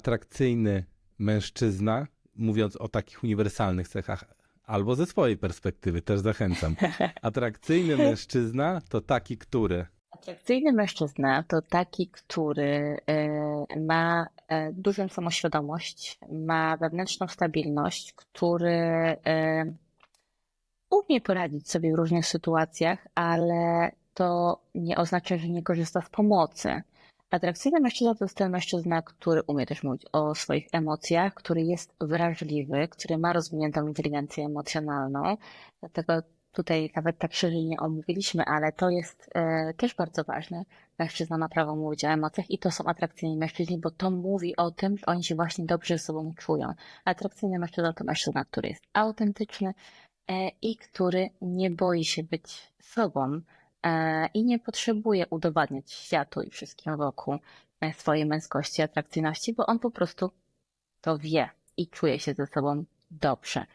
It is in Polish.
atrakcyjny mężczyzna, mówiąc o takich uniwersalnych cechach, albo ze swojej perspektywy, też zachęcam. Atrakcyjny mężczyzna to taki, który Atrakcyjny mężczyzna to taki, który e, ma e, dużą samoświadomość, ma wewnętrzną stabilność, który e, umie poradzić sobie w różnych sytuacjach, ale to nie oznacza, że nie korzysta z pomocy. Atrakcyjny mężczyzna to jest ten mężczyzna, który umie też mówić o swoich emocjach, który jest wrażliwy, który ma rozwiniętą inteligencję emocjonalną. Dlatego tutaj nawet tak szerzej nie omówiliśmy, ale to jest e, też bardzo ważne. Mężczyzna ma prawo mówić o emocjach i to są atrakcyjni mężczyźni, bo to mówi o tym, że oni się właśnie dobrze ze sobą czują. Atrakcyjny mężczyzna to mężczyzna, który jest autentyczny e, i który nie boi się być sobą i nie potrzebuje udowadniać światu i wszystkim wokół e, swojej męskości, atrakcyjności, bo on po prostu to wie i czuje się ze sobą dobrze.